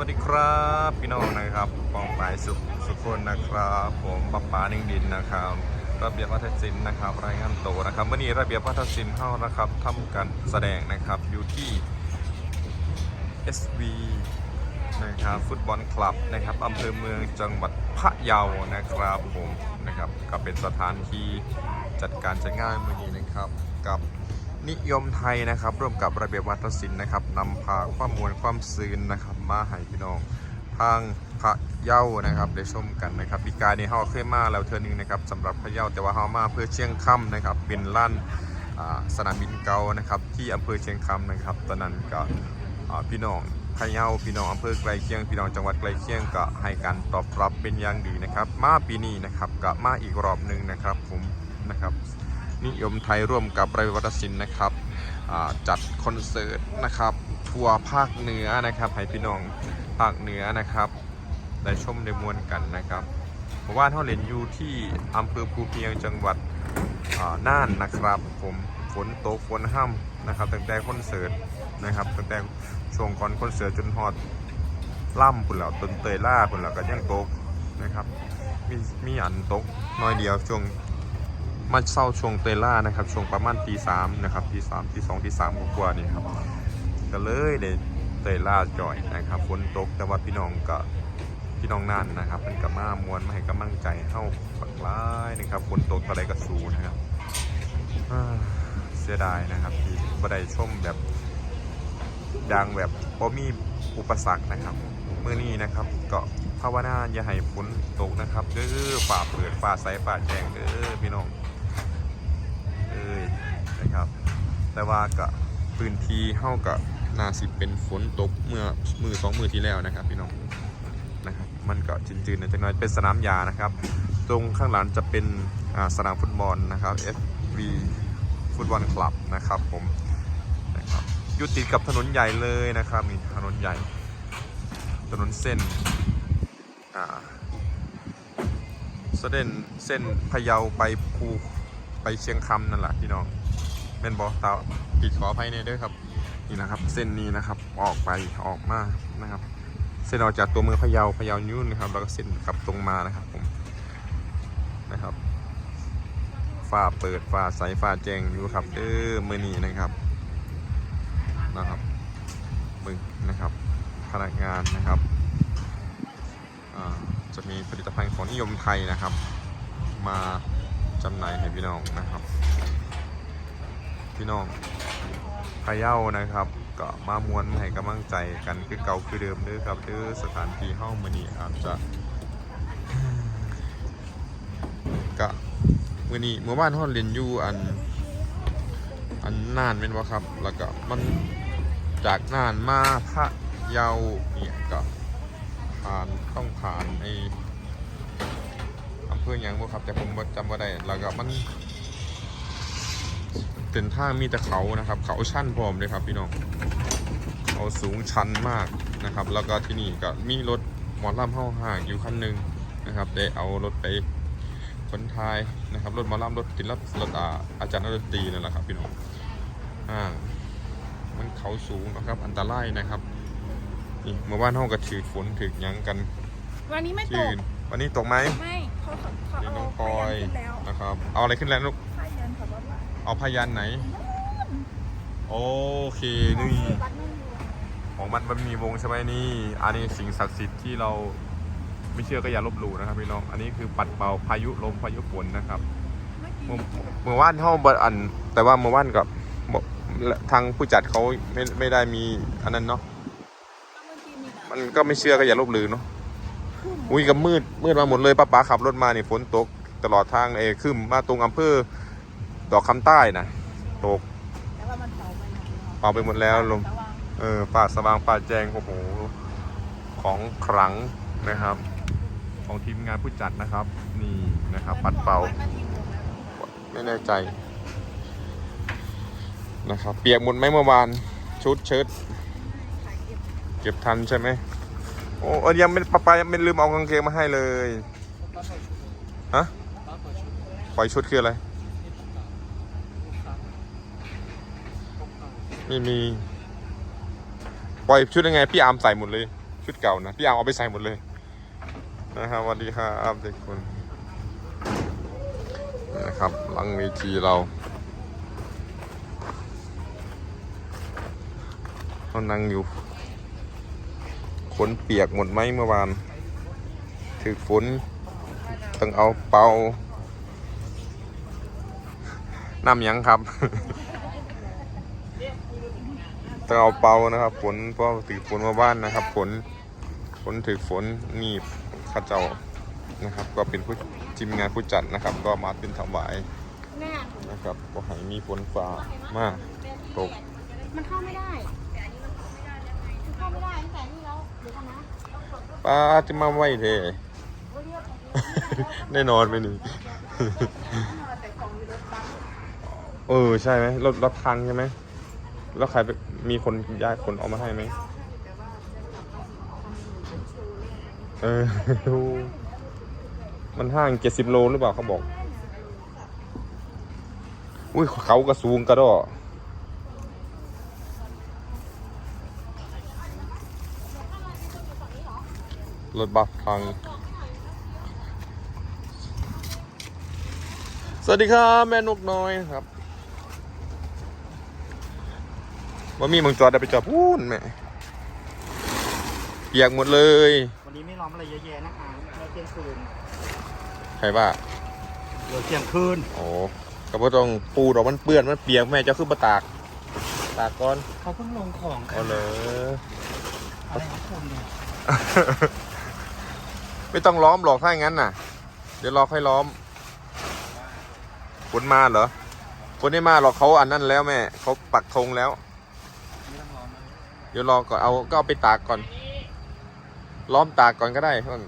วัสดีครับพี่น้องนะครับปองปายสุขสุขคนนะครับ ผมปะปานิ่งดินนะครับ ระเบียบวัฒนศิลป์นะครับ รายงานโตนะครับวันนี้ระเบียบวัฒนศิลป์เข้านะครับทำการแสดงนะครับอยู่ที่ SV นะครับฟุตบอลคลับนะครับอำเภอเมืองจังหวัดพะเยานะครับผมนะครับก็เป็นสถานที่จัดการจัดงานมือนี้นะครับกับ นิยมไทยนะครับ ร่วมกับระเบียบวัฒนศิลป์นะครับนำพาความมวลความซื่นนะครับ มาให้พี่น้องทางพะเยานะครับได้ชมกันนะครับปีกายนี้เฮาเคยมาแล้วเทื่อนึงนะครับสำหรับพะเยาแต่ว่าเฮามาเพื่อเชียงค่ำนะครับ เป็นล้านสนามบินเก่านะครับ ที่อำเภอเชียงคำนะครับ ตอนนั้นก็พี่น้องพะเยาพี่น้องอำเภอใกล้เคียง พี่น้องจังหวัดใกล้เคียงก็ให้การตอบรับเป็นอย่างดีนะครับ มาปีนี้นะครับก็มาอีกรอบหนึ่งนะครับผมนะครับ นิยมไทยร่วมกับไรวัฒศิลป์นะครับจัดคอนเสิร์ตนะครับทัวร์ภาคเหนือนะครับให้พี่น้องภาคเหนือนะครับได้ชมได้มวลกันนะครับเพราะว่าท่าเล่นอยู่ที่อำเภอภูเพียงจังหวัดน่านนะครับผมฝนตกฝนห้ำนะครับตั้งแต่คอนเสิร์ตนะครับตั้งแต่ช่วงก่อนคอนเสิร์ตจนฮอดล่ำพุ่นแล้วต้นเตยล่าพุ่นแล้วก็ยังตกนะครับมีมีอันตกน้อยเดียวช่วง มาเศร้าช่วงเตยล่านะครับช่วงประมาณตีสามนะครับตีสามตีสองตีสามกว่านี่ครับก็เลยได้เตยล่าจ่อยนะครับฝนตกแต่ว่าพี่น้องก็พี่น้องนั่นนะครับเป็นกับมามวลมาให้กำลังใจเข้าฝักร้ายนะครับฝนตกอะไรก็สูนะครับเสียดายนะครับที่บ่ได้ชมแบบดังแบบพอมีอุปสรรคนะครับเมื่อนี้นะครับก็ภาวนาอย่าให้ฝนตกนะครับเด้อฝ่าเปิดฝ่าใสฝ่าแจงเด้อพี่น้อง แต่ว่ากับพื้นที่เท่ากับนาสิเป็นฝนตกเมื่อมือสองมือที่แล้วนะครับพี่น้องนะครับมันก็จืดๆนอยจังน้อยเป็นสนามยานะครับ ตรงข้างหลังจะเป็นสนามฟุตบอลนะครับ FV ฟุตบอลคลับนะครับผมนะครับอยู่ติดกับถนนใหญ่เลยนะครับมีถนนใหญ่ ถนนเส้นอ่าเส้นเส้นพะเยาไปภูไปเชียงคำนั่นแหละพี่น้อง เป็นบอตาผิดขออภัยในด้อครับ นี่นะครับ เส้นนี้นะครับ ออกไปออกมานะครับ เส้นออกจากตัวเมืองพะเยาพะเยายุ่นนะครับ แล้วก็เส้นกลับตรงมานะครับผมนะครับฝ้าเปิดฝ้าใสฝ้าแจงอยู่ครับเออมือนี้นะครับนะครับมึงนะครับพนักงานนะครับจะมีผลิตภัณฑ์ของนิยมไทยนะครับ มาจำหน่ายให้พี่น้องนะครับ พี่น้องพะเยานะครับก็มามวนให้กำลังใจกันคือเก่าคือเดิมด้อครับด้อสถานที่ห้องมือนี้อาจจะก็มือนี้เมื่อวานห้องเรียนอยู่อันอันนานเป็นวะครับ แล้วก็มันจากนานมาพระเยาเนี่ยก็ผ่านต้องผ่านไออำเภอหยังบ่ครับแต่ผมจำว่าได้แล้วก็มัน เป็นทางมีแต่เขานะครับ เขาชันพร้อมเลยครับพี่น้องเขาสูงชันมากนะครับ แล้วก็ที่นี่ก็มีรถหมอลำเข้าห่างอยู่คันหนึ่งนะครับได้เอารถไปคนทายนะครับรถหมอลำรถติดรถรถอาอาจารย์นักดนตรีนั่นแหละครับพี่น้องอ่ามันเขาสูงนะครับอันตรายนะครับนี่เมื่อวานห้องก็ถือฝนถือหยังกันวันนี้ไม่ตยืกนวันนี้ตกไหมไม่เขาเขาเขานี่เอาน้องพลอยพยัญชนะแล้วนะครับ เอาอะไรขึ้นแล้วลูก เอาพยันไหน โอเคนี่วัดนู่นอยู่ของมันมันมีวงใช่ไหมนี่ อันนี้สิ่งศักดิ์สิทธิ์ที่เราไม่เชื่อก็อย่าลบหลู่นะครับพี่น้อง อันนี้คือปัดเป่าพายุลมพายุฝนนะครับ เมื่อกี้เมื่อเมื่อวานห้องบอัน แต่ว่าเมื่อวานกับบ่ทางผู้จัดเขาไม่ไม่ได้มีอันนั้นเนาะเมื่อกี้มีมันก็ไม่เชื่อก็อย่าลบหลู่เนาะ อุ้ยก็มืดมืดมาหมดเลยป้าป๋าขับรถมานี่ฝนตกตลอดทางเอขึ้นมาตรงอำเภอ ดอกคำใต้นะตกแต่ว่ามันเผาไปหมดแล้วเผาไปหมดแล้วลมแต่ว่าเออป่าสว่างป่าแจงโอ้โหของขลังนะครับ ของทีมงานผู้จัดนะครับ นี่นะครับปัดเป่าวัดนาทีหมดแล้วไม่แน่ใจนะครับ เปียกหมดไหมเมื่อวานชุดเชิ้ตถ่ายเก็บเก็บทันใช่ไหมโอ้เออยังไม่ป้าป๋ายังไม่ลืมเอากางเกงมาให้เลยฮะปล่อยชุดคืออะไร ไม่มีปล่อยชุดยังไง พี่อาร์มใส่หมดเลย ชุดเก่านะ พี่อาร์มเอาไปใส่หมดเลย นะครับสวัสดีครับเด็กคนนี่นะครับหลังเวทีเราเขานั่งอยู่ขนเปียกหมดไหมเมื่อวานถือฝนต้องเอาเป่าน้ำยังครับ ต้องเอาเป่านะครับ ฝนเพราะถือฝนมาบ้านนะครับ ฝนฝนถือฝนหนีบข้าเจ้านะครับ ก็เป็นผู้ทีมงานผู้จัดนะครับ ก็มาเป็นถวายแม่นะครับก็ให้มีฝนฟ้ามาตกมันเข้าไม่ได้มันเข้าไม่ได้ตั้งแต่นี่แล้วเดี๋ยวก่อนนะป้าจะมาไหวเทแน่นอนไปหนึ่งแต่ของมีรถบัสเออใช่ไหมรถรถพังใช่ไหม แล้วใครมีคนย้ายคนเอามาให้ไหมเออ มันห่างเจ็ดสิบโลหรือเปล่าเขาบอก อุ้ยเขากระสูงกระดอรถบัสพัง สวัสดีครับ แม่นกน้อยครับ ว่ามีมึงจอดได้ไปจอดพูนแม่เปียกหมดเลย วันนี้ไม่ร้องอะไรเยอะแยะนะคะเราเที่ยงคืนใครว่าเดี๋ยวเที่ยงคืนโอ้ก็บ่ต้องปูดอกมันเปื้อนมันเปียกแม่จะขึ้นมาตาก ตากก่อนเขาเพิ่งลงของกัเอาเลย อะไรของคุณเนี่ยไม่ต้องล้อมหรอกถ้าอย่างนั้นน่ะ เดี๋ยวรอค่อยล้อมฝนมาเหรอฝนไม่มาหรอกเขาอันนั้นแล้วแม่เขาปักธงแล้ว ไม่ต้องร้องนะ เดี๋ยวรอก่อนเอาก็เอาไปตากก่อน ล้อมตากก่อนก็ได้ท่าน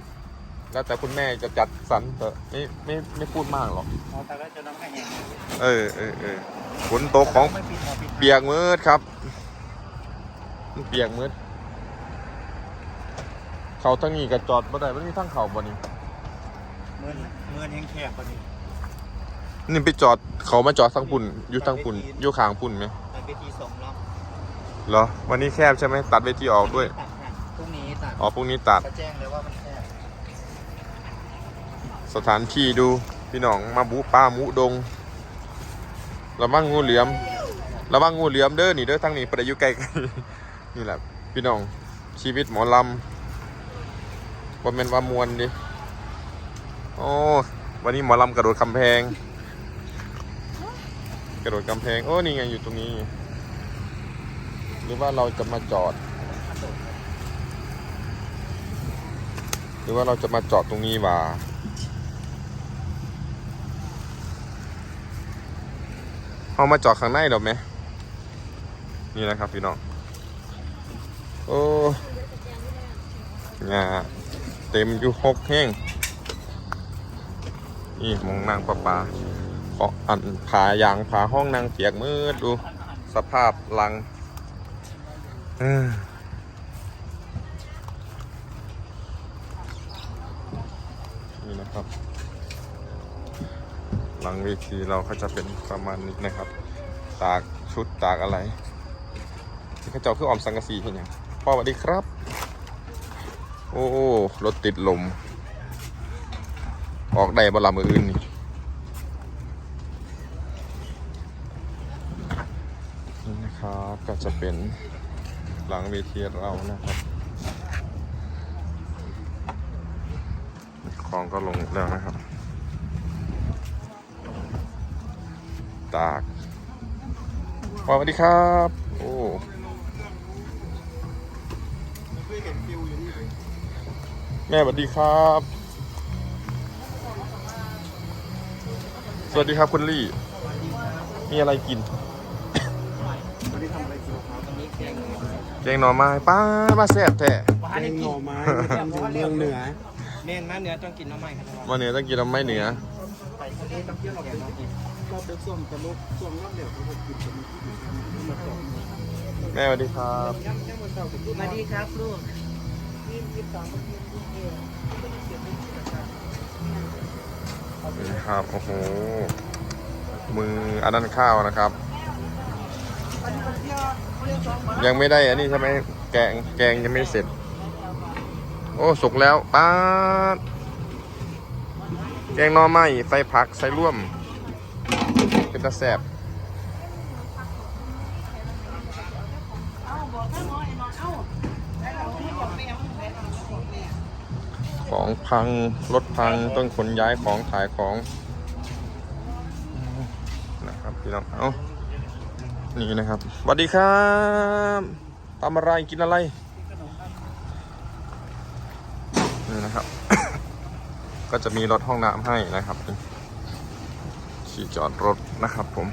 แล้วแต่คุณแม่จะจัดสรรเถอะไม่ไม่ไม่พูดมากหรอกพอแต่ก็จะน้ำแข็งแห้งเออเออเออฝนตกของไม่ปิดหอปิดเปียกมืดครับมันเปียกมืดเขาทั้งนี้กับจอดบ่ได้มันมีทั้งเขาบ่นี่เมือนเมือนแห้งแคบพอดีนี่ไปจอดเขามาจอดทั้งปุ่นอยู่ทั้งปุ่นอยู่ข้างปุ่นไหมตัดเวทีสองรอบ เหรอ วันนี้แคบใช่ไหมตัดเวทีออกด้วย ตัดค่ะพรุ่งนี้ตัดอ๋อพรุ่งนี้ตัด เขาแจ้งเลยว่ามันแคบสถานที่ดู พี่น้องมาบูป้าหมูดงระวังงูเหลือมระวังงูเหลือมเด้อนี่เด้อทางนี้ประอยู่ใกล้กัน นี่แหละ พี่น้องชีวิตหมอลำว่าเป็นว่ามวนดิโอ้วันนี้หมอลำกระโดดกำแพง กระโดดกำแพง โอ้นี่ไงอยู่ตรงนี้ หรือว่าเราจะมาจอด หรือว่าเราจะมาจอดตรงนี้ว่าเอามาจอดข้างในหรอไหมนี่นะครับพี่น้องโอ้งาเต็มอยู่หกแห้งนี่มองนางปลาปลาขออันผายางผาห้องนางเปียกมืดดู สภาพลัง นี่นะครับ หลังเวทีเราก็จะเป็นประมาณนี้นะครับ ตากชุดตากอะไร ที่เขาเจ้าคือออมสังกะสีเห็นยังพ่อสวัสดีครับ โอ้รถติดลม ออกได้บลามืออื่นนี่นี่นะครับก็จะเป็น หลังเวทีเรานะครับ ของก็ลงแล้วนะครับ ตากสวัสดีครับ โอ้แม่สวัสดีครับ สวัสดีครับคุณลี่ มีอะไรกิน วันนี้ทำอะไรกินครับวันนี้แกง แกงหน่อไม้ป้ามาแซ่บแท้ว่าได้กินไม้ทำอยู่เมืองเหนือเมนมาเนื้อต้องกินน้ำใหม่ครับมาเหนือต้องกินน้ำไม่เหนือไปทะเลต้องเที่ยวแกงน้ำอีกก็เป็นส้มกระลุกส้มรอบเดียวเขาก็กินเป็นที่มาจอดแม่สวัสดีครับย่ำย่ำมันเศร้ากับลูกมาดีครับลูกนี่ครับ โอ้โห มืออันนั้นข้าวนะครับ ยังไม่ได้อันนี้ใช่ไหมแกงแกงยังไม่เสร็จ โอ้สุกแล้วป้าแกงหน่อไม้ใส่ผักใส่ร่วม เป็นตะแสบของพังรถพังต้องขนย้ายของขายของนะครับพี่น้องเอา นี่นะครับสวัสดีครับทำอะไรกินอะไรนี่นะครับ ก็จะมีรถห้องน้ำให้นะครับที่จอดรถนะครับผม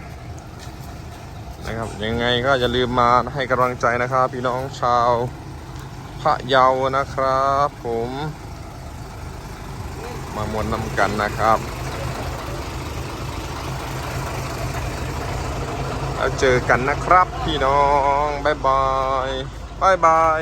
นะครับ ยังไงก็อย่าลืมมาให้กำลังใจนะครับ พี่น้องชาวพระเยานะครับ ผม มามวนนำกันนะครับ แล้วเจอกันนะครับ พี่น้อง บ๊ายบาย บ๊ายบาย